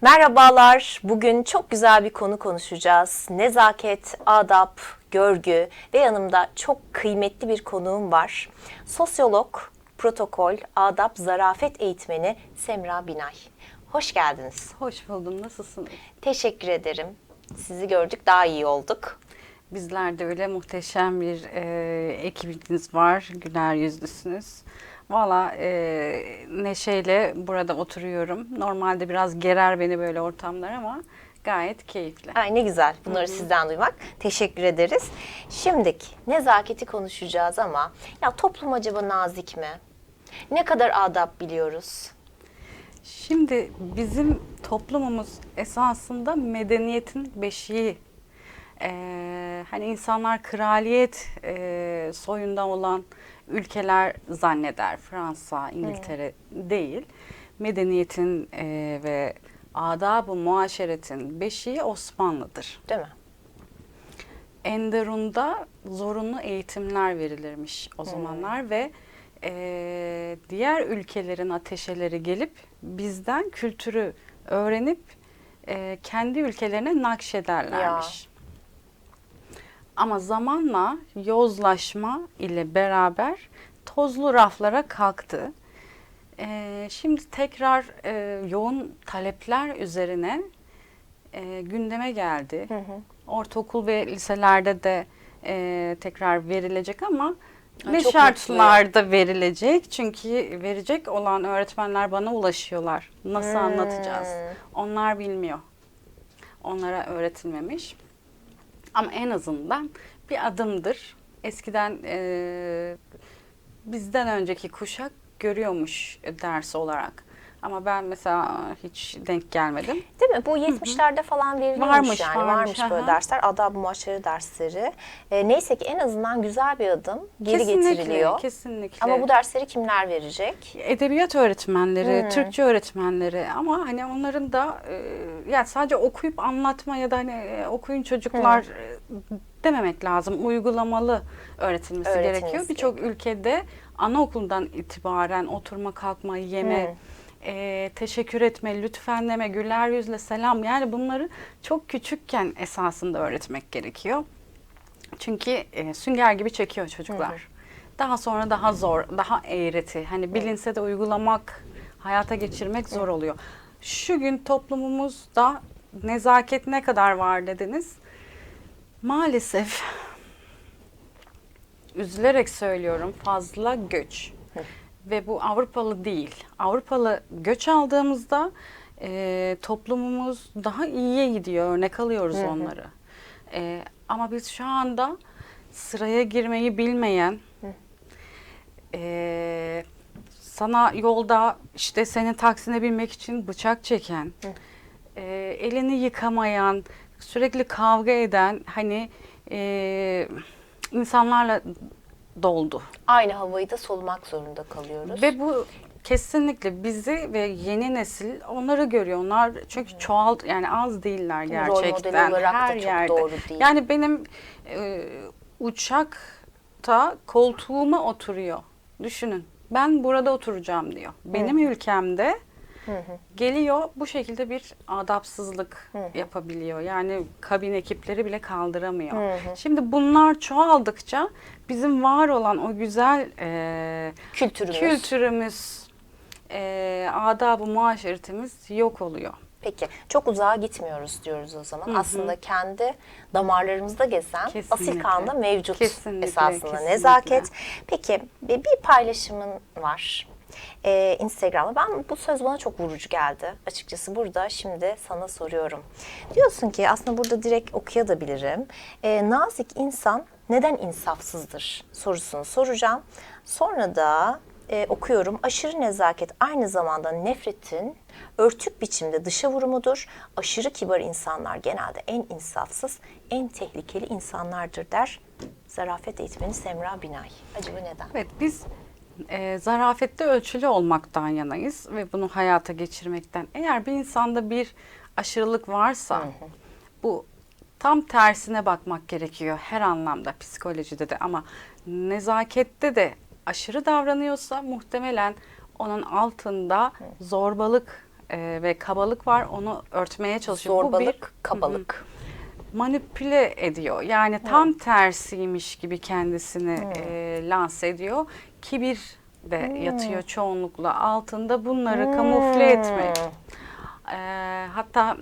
Merhabalar. Bugün çok güzel bir konu konuşacağız. Nezaket, adap, görgü ve yanımda çok kıymetli bir konuğum var. Sosyolog, protokol, adap, zarafet eğitmeni Semra Binay. Hoş geldiniz. Hoş buldum. Nasılsınız? Teşekkür ederim. Sizi gördük daha iyi olduk. Bizler de öyle muhteşem bir e, ekibiniz var. Güler yüzlüsünüz. Valla e, neşeyle burada oturuyorum. Normalde biraz gerer beni böyle ortamlar ama gayet keyifli. Ay ne güzel bunları sizden duymak. Teşekkür ederiz. Şimdiki nezaketi konuşacağız ama ya toplum acaba nazik mi? Ne kadar adap biliyoruz? Şimdi bizim toplumumuz esasında medeniyetin beşiği. Ee, hani insanlar kraliyet e, soyunda olan ülkeler zanneder. Fransa, İngiltere değil. Medeniyetin e, ve adab-ı muaşeretin beşiği Osmanlı'dır. Değil mi? Enderun'da zorunlu eğitimler verilirmiş o zamanlar ve e, diğer ülkelerin ateşeleri gelip bizden kültürü öğrenip e, kendi ülkelerine nakşederlermiş. Ama zamanla yozlaşma ile beraber tozlu raflara kalktı. E, şimdi tekrar e, yoğun talepler üzerine e, gündeme geldi. Hı hı. Ortaokul ve liselerde de e, tekrar verilecek ama Ha, ne şartlarda verilecek? Çünkü verecek olan öğretmenler bana ulaşıyorlar. Nasıl Hmm. anlatacağız? Onlar bilmiyor. Onlara öğretilmemiş. Ama en azından bir adımdır. Eskiden e, bizden önceki kuşak görüyormuş ders olarak. Ama ben mesela hiç denk gelmedim. Değil mi? Bu 70'lerde falan veriliyormuş Varmış, yani. varmış, Varmış, böyle dersler. Adab-ı muaşere dersleri. E, neyse ki en azından güzel bir adım geri getiriliyor. Kesinlikle. Ama bu dersleri kimler verecek? edebiyat öğretmenleri, Hmm. Türkçe öğretmenleri ama hani onların da e, yani sadece okuyup anlatma ya da hani e, okuyun çocuklar e, dememek lazım. Uygulamalı öğretilmesi, Öğretilmesi gerekiyor. Birçok ülkede anaokulundan itibaren oturma, kalkma, yeme, Hmm. E, teşekkür etme, lütfen deme, güler yüzle selam yani bunları çok küçükken esasında öğretmek gerekiyor. Çünkü e, sünger gibi çekiyor çocuklar. Daha sonra daha zor, daha eğreti. Hani bilinse de uygulamak, hayata geçirmek zor oluyor. Şu gün toplumumuzda nezaket ne kadar var dediniz. Maalesef üzülerek söylüyorum fazla göç. Ve bu Avrupalı değil. Avrupalı göç aldığımızda e, toplumumuz daha iyiye gidiyor. Örnek alıyoruz onları. E, ama biz şu anda sıraya girmeyi bilmeyen, e, sana yolda işte senin taksine binmek için bıçak çeken, e, elini yıkamayan, sürekli kavga eden hani e, insanlarla doldu. Aynı havayı da solumak zorunda kalıyoruz. Ve bu kesinlikle bizi ve yeni nesil onları görüyor. Onlar çünkü çoğalt yani az değiller Rol gerçekten. model olarak da Her çok yerde. doğru değil. Yani benim e, uçakta koltuğuma oturuyor. Düşünün. Ben burada oturacağım diyor. Benim ülkemde geliyor bu şekilde bir adapsızlık yapabiliyor. Yani kabin ekipleri bile kaldıramıyor. Şimdi bunlar çoğaldıkça bizim var olan o güzel e, Kültürümüz. kültürümüz, e, adab-ı muaşeretimiz yok oluyor. Peki çok uzağa gitmiyoruz diyoruz o zaman. Aslında kendi damarlarımızda gezen asil Kesinlikle. kanda mevcut Kesinlikle, esasında kesinlikle. nezaket. Peki bir paylaşımın var. Ee, Instagram'da ben bu söz bana çok vurucu geldi. Açıkçası burada şimdi sana soruyorum. Diyorsun ki aslında burada direkt okuyabilirim. Ee, nazik insan neden insafsızdır sorusunu soracağım. Sonra da e, okuyorum. Aşırı nezaket aynı zamanda nefretin örtük biçimde dışa vurumudur. Aşırı kibar insanlar genelde en insafsız, en tehlikeli insanlardır der. Zarafet eğitmeni Semra Binay. Acaba neden? Evet biz e, zarafette ölçülü olmaktan yanayız ve bunu hayata geçirmekten. Eğer bir insanda bir aşırılık varsa bu tam tersine bakmak gerekiyor her anlamda psikolojide de ama nezakette de aşırı davranıyorsa muhtemelen onun altında zorbalık e, ve kabalık var. Onu örtmeye çalışıyor. Bu bir Zorbalık, kabalık. Manipüle ediyor. Yani tam tersiymiş gibi kendisini e, lanse ediyor. Kibir de yatıyor çoğunlukla altında bunları kamufle etmek. E, hatta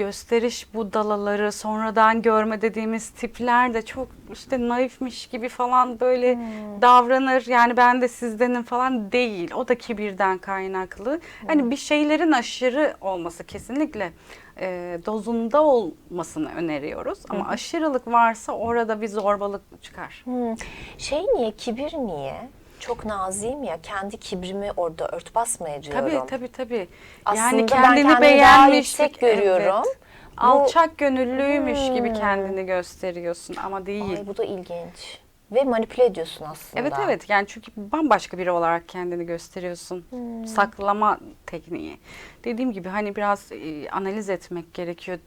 gösteriş budalaları, sonradan görme dediğimiz tipler de çok işte naifmiş gibi falan böyle davranır. Yani ben de sizdenim falan değil. O da kibirden kaynaklı. Hani bir şeylerin aşırı olması kesinlikle e, dozunda olmasını öneriyoruz. Ama aşırılık varsa orada bir zorbalık çıkar. Hmm. Şey niye, kibir niye? Çok naziyim ya, kendi kibrimi orada örtbas mı ediyorum? Tabii tabii tabii. Aslında yani ben kendini kendimi daha yüksek görüyorum. Evet. Bu- Alçak gönüllüymüş Hmm. gibi kendini gösteriyorsun ama değil. Ay bu da ilginç. Ve manipüle ediyorsun aslında. Evet evet yani çünkü bambaşka biri olarak kendini gösteriyorsun. Hmm. Saklama tekniği. Dediğim gibi hani biraz e, analiz etmek gerekiyor.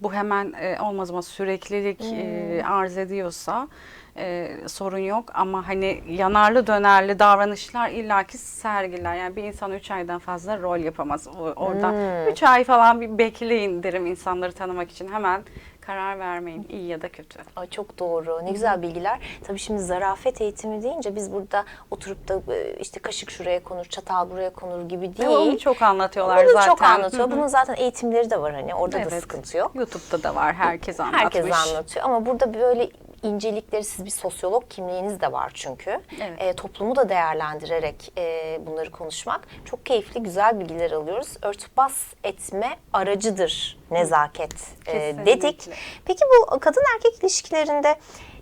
Bu hemen e, olmaz ama süreklilik e, Hmm. arz ediyorsa e, sorun yok ama hani yanarlı dönerli davranışlar illaki sergiler. Yani bir insan 3 aydan fazla rol yapamaz. O, orada Hmm. 3 ay falan bir bekleyin derim insanları tanımak için. Hemen karar vermeyin iyi ya da kötü. Ay çok doğru. Ne güzel bilgiler. Tabii şimdi zarafet eğitimi deyince biz burada oturup da e, işte kaşık şuraya konur, çatal buraya konur gibi değil. Onu çok anlatıyorlar Bunu zaten. çok anlatıyor. Bunun zaten eğitimleri de var hani. Orada da Evet. sıkıntı yok. YouTube'da da var herkes anlatmış. Herkes anlatıyor ama burada böyle incelikleri siz bir sosyolog kimliğiniz de var çünkü. Evet. E, toplumu da değerlendirerek e, bunları konuşmak çok keyifli, güzel bilgiler alıyoruz. Örtbas etme aracıdır nezaket e, dedik. Peki bu kadın erkek ilişkilerinde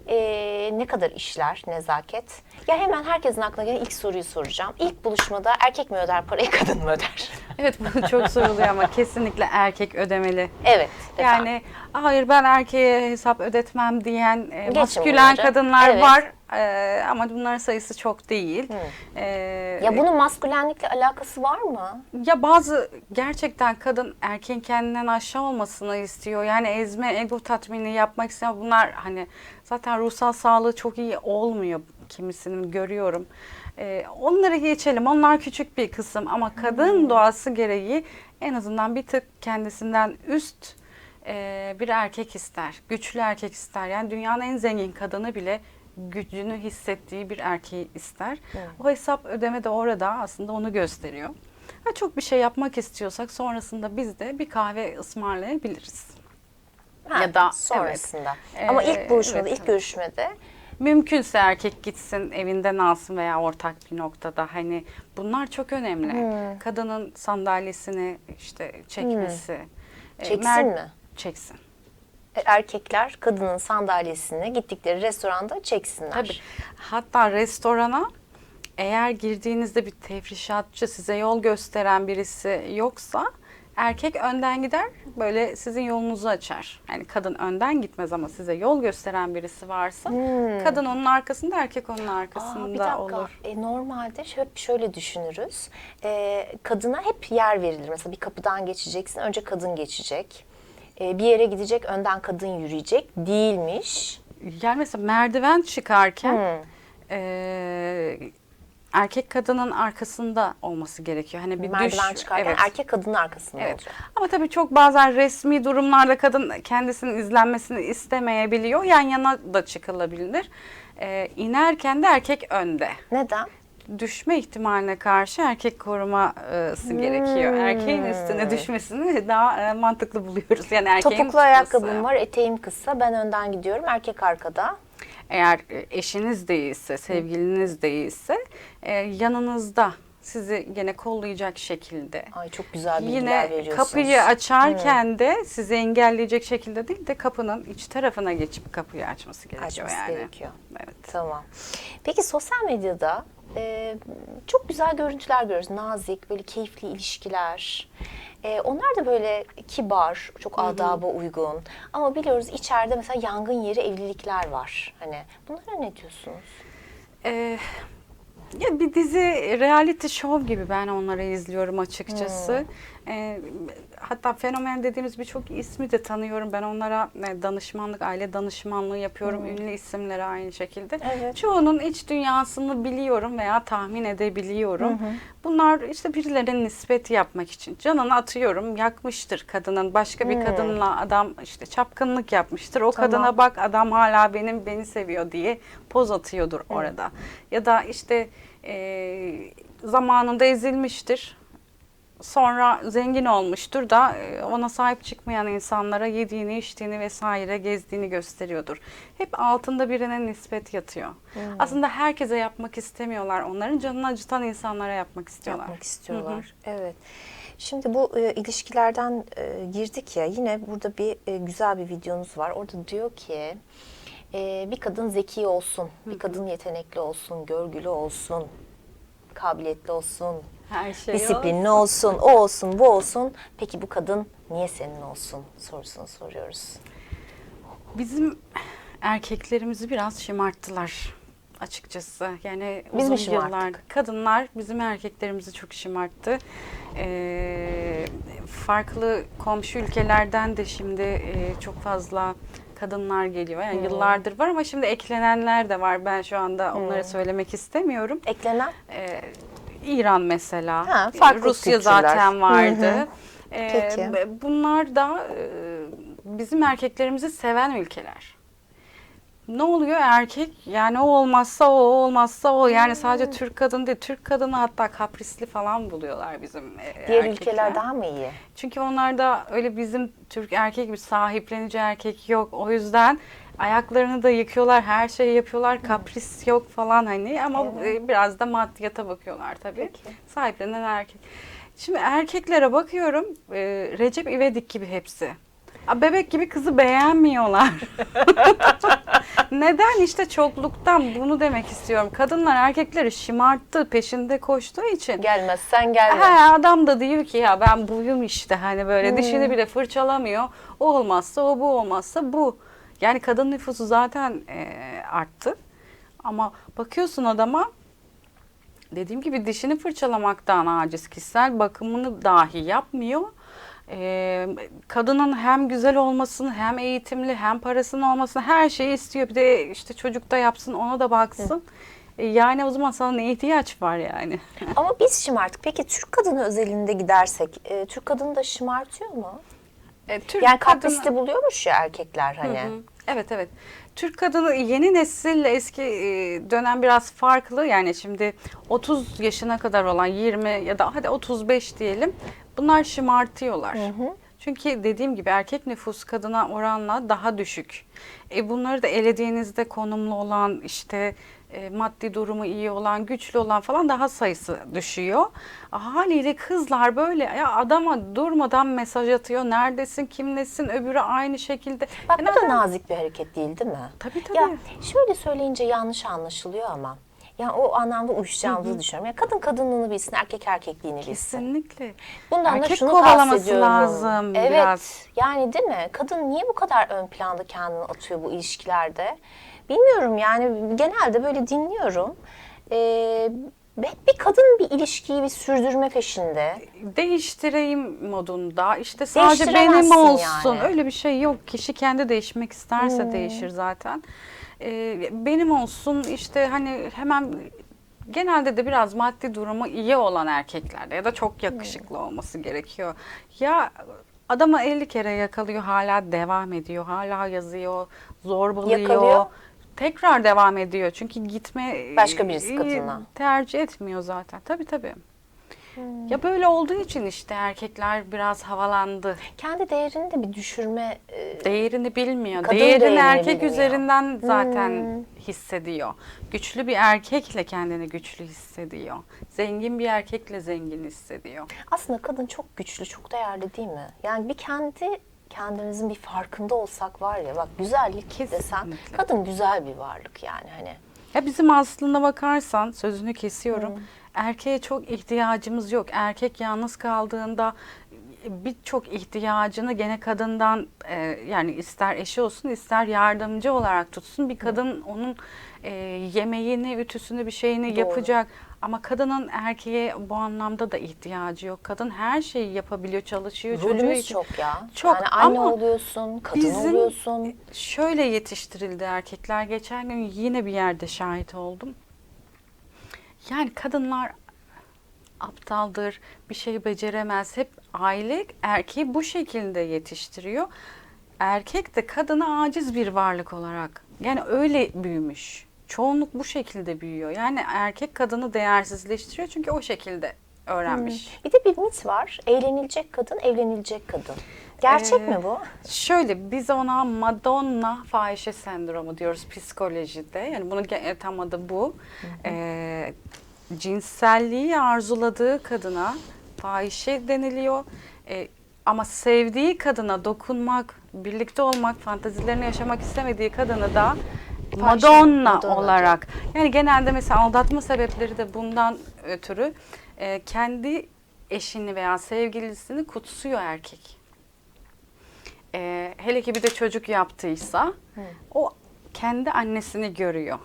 e, ne kadar işler nezaket? Ya hemen herkesin aklına gelen ilk soruyu soracağım. İlk buluşmada erkek mi öder parayı kadın mı öder? Evet bu çok soruluyor ama kesinlikle erkek ödemeli. evet. efendim. Yani hayır ben erkeğe hesap ödetmem diyen e, Geçin maskülen bunları. kadınlar Evet. var E, ama bunların sayısı çok değil. E, ya bunun maskülenlikle alakası var mı? Ya bazı gerçekten kadın erkeğin kendinden aşağı olmasını istiyor. Yani ezme, ego tatmini yapmak istiyor. Bunlar hani zaten ruhsal sağlığı çok iyi olmuyor kimisinin görüyorum. Ee, onları geçelim. Onlar küçük bir kısım ama kadın doğası gereği en azından bir tık kendisinden üst e, bir erkek ister. Güçlü erkek ister. Yani dünyanın en zengin kadını bile gücünü hissettiği bir erkeği ister. O hesap ödeme de orada aslında onu gösteriyor. Ha, çok bir şey yapmak istiyorsak sonrasında biz de bir kahve ısmarlayabiliriz. Ha, Ya da- sonrasında. evet. Ama Ee, ilk buluşmada, evet, ilk görüşmede Mümkünse erkek gitsin evinden alsın veya ortak bir noktada hani bunlar çok önemli. Hmm. Kadının sandalyesini işte çekmesi. e, Çeksin mer- mi? Çeksin. Erkekler kadının sandalyesini gittikleri restoranda çeksinler. Tabii. Hatta restorana eğer girdiğinizde bir tefrişatçı size yol gösteren birisi yoksa erkek önden gider böyle sizin yolunuzu açar. Yani kadın önden gitmez ama size yol gösteren birisi varsa Hmm. kadın onun arkasında erkek onun Aa, arkasında bir dakika. olur. E, normalde hep şöyle düşünürüz. E, kadına hep yer verilir. Mesela bir kapıdan geçeceksin. Önce kadın geçecek. E, bir yere gidecek. Önden kadın yürüyecek. Değilmiş. Yani mesela merdiven çıkarken Hmm. eee, erkek kadının arkasında olması gerekiyor. Hani bir Merdiven düş, çıkarken evet. erkek kadının arkasında Evet. olacak. Ama tabii çok bazen resmi durumlarda kadın kendisinin izlenmesini istemeyebiliyor. Yan yana da çıkılabilir. Ee, inerken de erkek önde. Neden? Düşme ihtimaline karşı erkek koruması gerekiyor. Hmm. Erkeğin üstüne düşmesini daha e, mantıklı buluyoruz. Yani erkeğin Topuklu tutması. ayakkabım var. Eteğim kısa. Ben önden gidiyorum. Erkek arkada. Eğer eşiniz değilse, sevgiliniz değilse e, yanınızda sizi gene kollayacak şekilde Ay çok güzel bilgiler Yine veriyorsunuz. kapıyı açarken de sizi engelleyecek şekilde değil de kapının iç tarafına geçip kapıyı açması gerekiyor Açması yani. gerekiyor. Evet. Tamam. Peki sosyal medyada e, çok güzel görüntüler görüyoruz. Nazik, böyle keyifli ilişkiler. E, onlar da böyle kibar, çok adaba uygun. Ama biliyoruz içeride mesela yangın yeri evlilikler var. Hani bunlara ne diyorsunuz? Ee, ya bir dizi reality show gibi ben onları izliyorum açıkçası. E, hatta fenomen dediğimiz birçok ismi de tanıyorum. Ben onlara e, danışmanlık, aile danışmanlığı yapıyorum. Ünlü isimlere aynı şekilde. Evet. Çoğunun iç dünyasını biliyorum veya tahmin edebiliyorum. Bunlar işte birilerine nispet yapmak için. Canını atıyorum yakmıştır kadının. Başka bir kadınla adam işte çapkınlık yapmıştır. O Tamam. kadına bak adam hala benim beni seviyor diye poz atıyordur orada. Ya da işte e, zamanında ezilmiştir. Sonra zengin olmuştur da e, ona sahip çıkmayan insanlara yediğini, içtiğini vesaire gezdiğini gösteriyordur. Hep altında birine nispet yatıyor. Aslında herkese yapmak istemiyorlar. Onların canını acıtan insanlara yapmak istiyorlar. Yapmak istiyorlar. Evet. Şimdi bu e, ilişkilerden e, girdik ya yine burada bir e, güzel bir videonuz var. Orada diyor ki e, bir kadın zeki olsun, bir kadın yetenekli olsun, görgülü olsun, kabiliyetli olsun, Her şey disiplinli olsun, o olsun, bu olsun. Peki bu kadın niye senin olsun sorusunu soruyoruz. Bizim erkeklerimizi biraz şımarttılar açıkçası. Yani Biz mi uzun şımarttık? yıllar kadınlar bizim erkeklerimizi çok şımarttı. Ee, farklı komşu ülkelerden de şimdi e, çok fazla kadınlar geliyor. Yani yıllardır var ama şimdi eklenenler de var. Ben şu anda onları söylemek istemiyorum. Eklenen Ee, İran mesela, Ha, farklı Rusya kültürler. zaten vardı. Hı hı. Ee, Peki. bunlar da bizim erkeklerimizi seven ülkeler. Ne oluyor erkek? Yani o olmazsa o, o olmazsa o. Yani Hmm. sadece Türk kadın değil, Türk kadını hatta kaprisli falan buluyorlar bizim diğer erkekler. ülkeler daha mı iyi? Çünkü onlarda öyle bizim Türk erkek gibi sahiplenici erkek yok. O yüzden ayaklarını da yıkıyorlar, her şeyi yapıyorlar. Kapris yok falan hani ama Evet. e, biraz da maddiyata bakıyorlar tabii. Peki. Sahiplenen erkek. Şimdi erkeklere bakıyorum. e, Recep İvedik gibi hepsi. Bebek gibi kızı beğenmiyorlar. Neden? işte çokluktan bunu demek istiyorum. Kadınlar erkekleri şımarttı, peşinde koştuğu için. Gelmezsen gelme. He, adam da diyor ki ya ben buyum işte hani böyle dişini bile fırçalamıyor. O olmazsa o bu olmazsa bu. Yani kadın nüfusu zaten e, arttı. Ama bakıyorsun adama dediğim gibi dişini fırçalamaktan aciz kişisel bakımını dahi yapmıyor. E, kadının hem güzel olmasını hem eğitimli hem parasının olmasını her şeyi istiyor. Bir de işte çocuk da yapsın ona da baksın. E, yani o zaman sana ne ihtiyaç var yani? Ama biz şımarttık. Peki Türk kadını özelinde gidersek, e, Türk kadını da şımartıyor mu? E, Türk yani kadını- kaprisli buluyormuş ya erkekler hani. Hı hı. Evet evet. Türk kadını yeni nesille eski e, dönem biraz farklı. Yani şimdi 30 yaşına kadar olan 20 ya da hadi 35 diyelim. Bunlar şımartıyorlar. Çünkü dediğim gibi erkek nüfus kadına oranla daha düşük. E bunları da elediğinizde konumlu olan işte e, maddi durumu iyi olan, güçlü olan falan daha sayısı düşüyor. Haliyle kızlar böyle ya adama durmadan mesaj atıyor. Neredesin, kimlesin, öbürü aynı şekilde. Bak Yani bu da adam- nazik bir hareket değil değil mi? Tabii tabii. Ya şöyle söyleyince yanlış anlaşılıyor ama. Yani o anlamda uyuşacağımızı düşünüyorum. Ya kadın kadınlığını bilsin, erkek erkekliğini bilsin. Kesinlikle. Bundan da Erkek şunu kovalaması kastediyorum. lazım evet, biraz. yani değil mi? Kadın niye bu kadar ön planda kendini atıyor bu ilişkilerde? Bilmiyorum yani genelde böyle dinliyorum. Ee, hep bir kadın bir ilişkiyi bir sürdürme peşinde. Değiştireyim modunda. İşte sadece benim olsun. yani. Öyle bir şey yok. Kişi kendi değişmek isterse Hmm. değişir zaten. Ee, benim olsun işte hani hemen genelde de biraz maddi durumu iyi olan erkeklerde ya da çok yakışıklı olması gerekiyor. Ya adama 50 kere yakalıyor hala devam ediyor. Hala yazıyor, zorbalıyor. Yakalıyor. Tekrar devam ediyor. Çünkü gitme Başka birisi e, kadınla. tercih etmiyor zaten. Tabii tabii. Hmm. Ya böyle olduğu için işte erkekler biraz havalandı. Kendi değerini de bir düşürme e, Değerini bilmiyor. Kadın Değerini değerini erkek bilmiyor. üzerinden zaten Hmm. hissediyor. Güçlü bir erkekle kendini güçlü hissediyor. Zengin bir erkekle zengin hissediyor. aslında kadın çok güçlü, çok değerli değil mi? Yani bir kendi kendimizin bir farkında olsak var ya bak güzellik desen Kesinlikle. kadın güzel bir varlık yani hani. Ya bizim aslında bakarsan sözünü kesiyorum. Hmm. Erkeğe çok ihtiyacımız yok. Erkek yalnız kaldığında birçok ihtiyacını gene kadından e, yani ister eşi olsun ister yardımcı olarak tutsun bir kadın onun e, yemeğini, ütüsünü bir şeyini Doğru. yapacak. Ama kadının erkeğe bu anlamda da ihtiyacı yok. Kadın her şeyi yapabiliyor, çalışıyor. çocuğu Rolümüz için- çok ya. Çok yani anne ama oluyorsun, kadın bizim- oluyorsun. Şöyle yetiştirildi erkekler. Geçen gün yine bir yerde şahit oldum. Yani kadınlar aptaldır, bir şey beceremez. Hep aile erkeği bu şekilde yetiştiriyor. Erkek de kadını aciz bir varlık olarak. Yani öyle büyümüş. Çoğunluk bu şekilde büyüyor. Yani erkek kadını değersizleştiriyor çünkü o şekilde öğrenmiş. Bir de bir mit var. Eğlenilecek kadın, evlenilecek kadın. Gerçek Ee, mi bu? Şöyle biz ona Madonna fahişe sendromu diyoruz psikolojide. Yani bunun ge- tam adı bu. Ee, cinselliği arzuladığı kadına fahişe deniliyor. Ee, ama sevdiği kadına dokunmak, birlikte olmak, fantazilerini yaşamak istemediği kadını da Madonna, Madonna olarak. Yani genelde mesela aldatma sebepleri de bundan ötürü e, kendi eşini veya sevgilisini kutsuyor erkek. Ee, hele ki bir de çocuk yaptıysa o kendi annesini görüyor.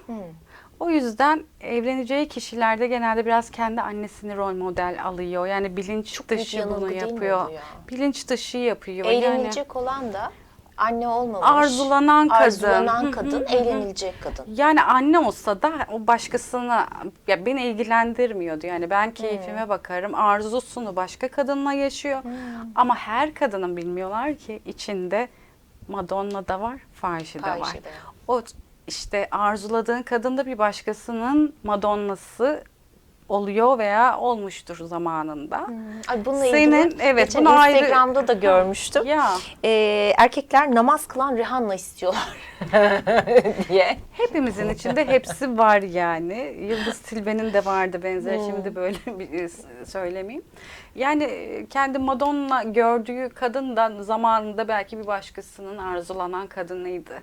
O yüzden evleneceği kişilerde genelde biraz kendi annesini rol model alıyor. Yani bilinç Çok dışı bunu yapıyor. ya? Bilinç dışı yapıyor. Yani Eğlenilecek olan da anne olmamış. Arzulanan kadın. Arzulanan kadın, hı hı. eğlenilecek kadın. yani anne olsa da o başkasına ya beni ilgilendirmiyordu. Yani ben keyfime bakarım. Arzusunu başka kadınla yaşıyor. Ama her kadının bilmiyorlar ki içinde Madonna da var. Fahişe de var. O işte arzuladığın kadın da bir başkasının Madonnası oluyor veya olmuştur zamanında. Ay bununla Senin- ilgili evet, geçen bunu ayrı- Instagram'da da görmüştüm. Ya Ee, erkekler namaz kılan Rihanna istiyorlar diye. hepimizin içinde hepsi var yani. Yıldız Tilbe'nin de vardı benzer. Hmm. Şimdi böyle bir e, söylemeyeyim. Yani e, kendi Madonna gördüğü kadın da zamanında belki bir başkasının arzulanan kadınıydı.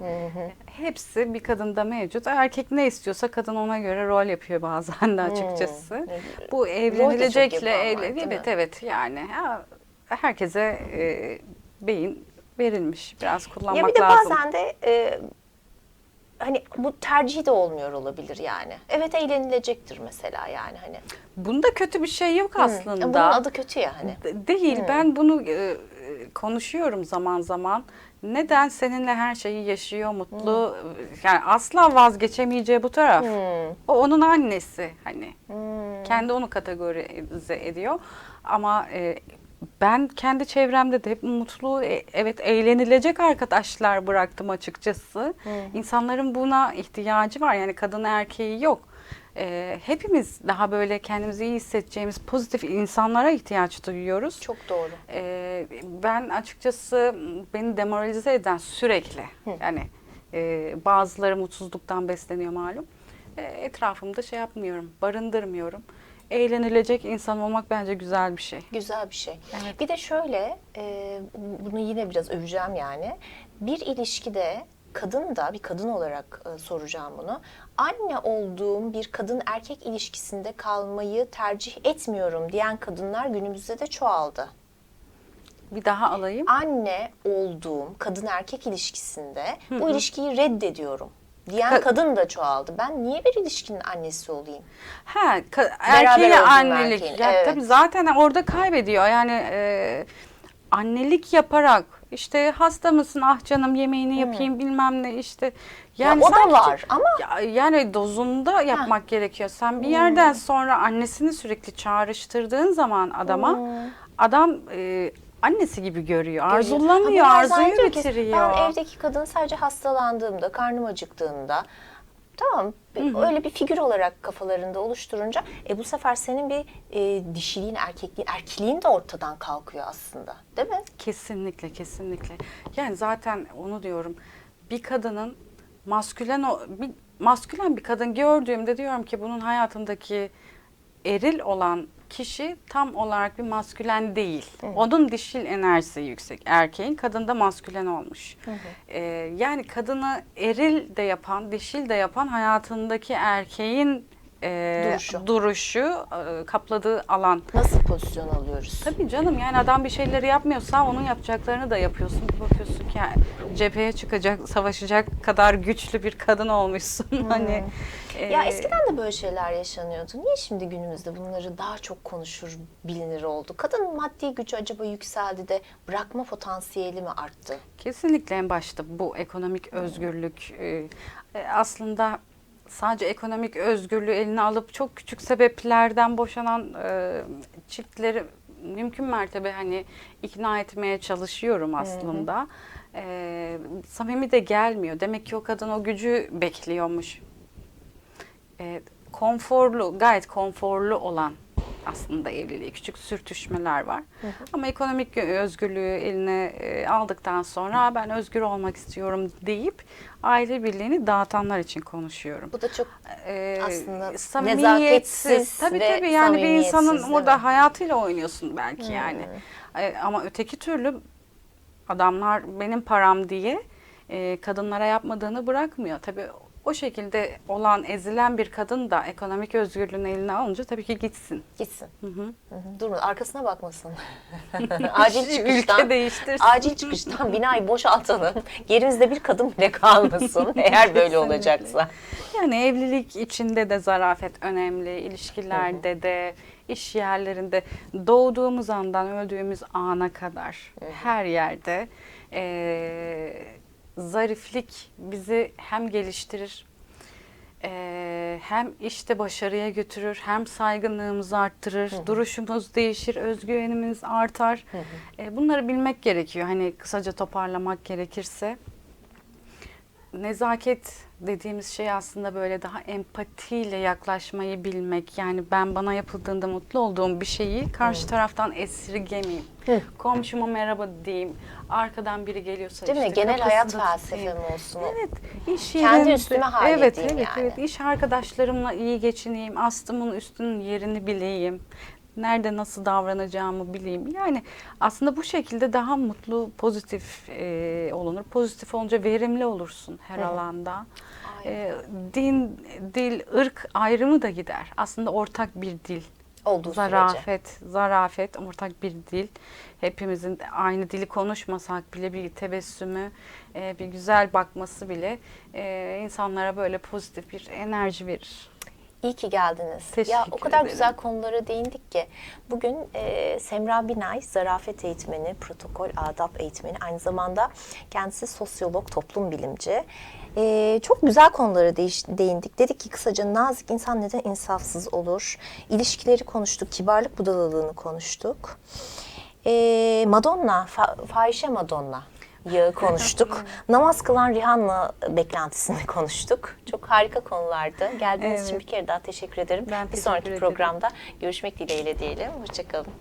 Hepsi bir kadında mevcut. Erkek ne istiyorsa kadın ona göre rol yapıyor bazen de açıkçası. Hmm. Bu evlenilecekle mi? evet evet yani ya, herkese e, beyin verilmiş. Biraz kullanmak Ya bir de lazım. bazen de e, hani bu tercih de olmuyor olabilir yani. Evet eğlenilecektir mesela yani hani. Bunda kötü bir şey yok Hı. aslında. Bunun adı kötü ya hani. De- Değil. Ben bunu e, e, konuşuyorum zaman zaman. Neden seninle her şeyi yaşıyor, mutlu, yani asla vazgeçemeyeceği bu taraf. Hmm. O onun annesi hani. Hmm. Kendi onu kategorize ediyor. Ama e, ben kendi çevremde de hep mutlu, e, evet eğlenilecek arkadaşlar bıraktım açıkçası. İnsanların buna ihtiyacı var. Yani kadın erkeği yok. E, hepimiz daha böyle kendimizi iyi hissedeceğimiz pozitif insanlara ihtiyaç duyuyoruz. Çok doğru. Ee, ben açıkçası beni demoralize eden sürekli yani e, bazıları mutsuzluktan besleniyor malum. E, etrafımda şey yapmıyorum, barındırmıyorum. Eğlenilecek insan olmak bence güzel bir şey. Güzel bir şey. Evet. Bir de şöyle, e, bunu yine biraz öveceğim yani. Bir ilişkide kadın da, bir kadın olarak e, soracağım bunu. Anne olduğum bir kadın erkek ilişkisinde kalmayı tercih etmiyorum diyen kadınlar günümüzde de çoğaldı. Bir daha alayım. Anne olduğum kadın erkek ilişkisinde bu ilişkiyi reddediyorum diyen Ka- kadın da çoğaldı. Ben niye bir ilişkinin annesi olayım? Ha, ka- olduğum annelik. erkeğin, Ya evet. tabii zaten orada kaybediyor. Yani e, annelik yaparak işte hasta mısın ah canım yemeğini yapayım bilmem ne işte. Yani o da sanki- var ama- Ya- yani dozunda yapmak gerekiyor. Sen bir yerden sonra annesini sürekli çağrıştırdığın zaman adama adam e, annesi gibi görüyor. Arzulamıyor, Ama arzuyu diyor ki, bitiriyor. Ben evdeki kadın sadece hastalandığımda, karnım acıktığında tamam öyle bir figür olarak kafalarında oluşturunca e, bu sefer senin bir e, dişiliğin, erkekliğin, erkiliğin de ortadan kalkıyor aslında. Değil mi? Kesinlikle, kesinlikle. Yani zaten onu diyorum. Bir kadının maskülen o bir maskülen bir kadın gördüğümde diyorum ki bunun hayatındaki eril olan kişi tam olarak bir maskülen değil. Onun dişil enerjisi yüksek. Erkeğin kadında maskülen olmuş. Ee, yani kadını eril de yapan, dişil de yapan hayatındaki erkeğin e, Duruşu. duruşu, e, kapladığı alan. Nasıl pozisyon alıyoruz? Tabii canım yani adam bir şeyleri yapmıyorsa onun yapacaklarını da yapıyorsun. Bir bakıyorsun ki yani cepheye çıkacak, savaşacak kadar güçlü bir kadın olmuşsun. hani Ya e, eskiden de böyle şeyler yaşanıyordu. Niye şimdi günümüzde bunları daha çok konuşur, bilinir oldu? Kadının maddi gücü acaba yükseldi de bırakma potansiyeli mi arttı? Kesinlikle en başta bu ekonomik özgürlük e, e, aslında sadece ekonomik özgürlüğü eline alıp çok küçük sebeplerden boşanan e, çiftleri mümkün mertebe hani ikna etmeye çalışıyorum aslında. E, samimi de gelmiyor. Demek ki o kadın o gücü bekliyormuş. E, konforlu, gayet konforlu olan aslında evliliği. Küçük sürtüşmeler var. Ama ekonomik özgürlüğü eline e, aldıktan sonra ben özgür olmak istiyorum deyip aile birliğini dağıtanlar için konuşuyorum. Bu da çok Ee, Aslında samimiyetsiz. Tabii tabii yani bir insanın orada hayatıyla oynuyorsun belki yani. Ee, ama öteki türlü adamlar benim param diye e, kadınlara yapmadığını bırakmıyor. Tabii o şekilde olan ezilen bir kadın da ekonomik özgürlüğünü eline alınca tabii ki gitsin. gitsin. Hı hı. Hı hı. Durma arkasına bakmasın. acil çıkıştan, Ülke değiştirsin. acil çıkıştan binayı boşaltalım. Yerimizde bir kadın bile kalmasın eğer böyle olacaksa. Yani evlilik içinde de zarafet önemli, ilişkilerde de, iş yerlerinde doğduğumuz andan öldüğümüz ana kadar her yerde eee, zariflik bizi hem geliştirir, eee, hem işte başarıya götürür, hem saygınlığımızı arttırır, duruşumuz değişir, özgüvenimiz artar. Eee, bunları bilmek gerekiyor. Hani kısaca toparlamak gerekirse nezaket dediğimiz şey aslında böyle daha empatiyle yaklaşmayı bilmek. Yani ben bana yapıldığında mutlu olduğum bir şeyi karşı taraftan esirgemeyeyim. Hı. Komşuma merhaba diyeyim. Arkadan biri geliyorsa Değil mi? işte Genel hayat felsefem olsun. Evet, iş Kendi yerinde- üstüme halledeyim evet, evet, yani. Evet, iş arkadaşlarımla iyi geçineyim, astımın üstünün yerini bileyim. Nerede nasıl davranacağımı bileyim. Yani aslında bu şekilde daha mutlu, pozitif e, olunur. Pozitif olunca verimli olursun her alanda. E, din, dil, ırk ayrımı da gider. Aslında ortak bir dil. Olduğu sürece. zarafet, zarafet, ortak bir dil. Hepimizin aynı dili konuşmasak bile bir tebessümü, e, bir güzel bakması bile e, insanlara böyle pozitif bir enerji verir. İyi ki geldiniz. Teşekkür ya o kadar ederim. güzel konulara değindik ki. Bugün e, Semra Binay, zarafet eğitmeni, protokol adap eğitmeni, aynı zamanda kendisi sosyolog, toplum bilimci. E, çok güzel konulara değiş- değindik. Dedik ki kısaca nazik insan neden insafsız olur? İlişkileri konuştuk, kibarlık budalalığını konuştuk. E, Madonna, fa- fahişe Madonna yağı konuştuk. Namaz kılan Rihanna beklentisini konuştuk. Çok harika konulardı. Geldiğiniz evet. için bir kere daha teşekkür ederim. Ben bir sonraki ederim. programda görüşmek dileğiyle diyelim. Hoşçakalın.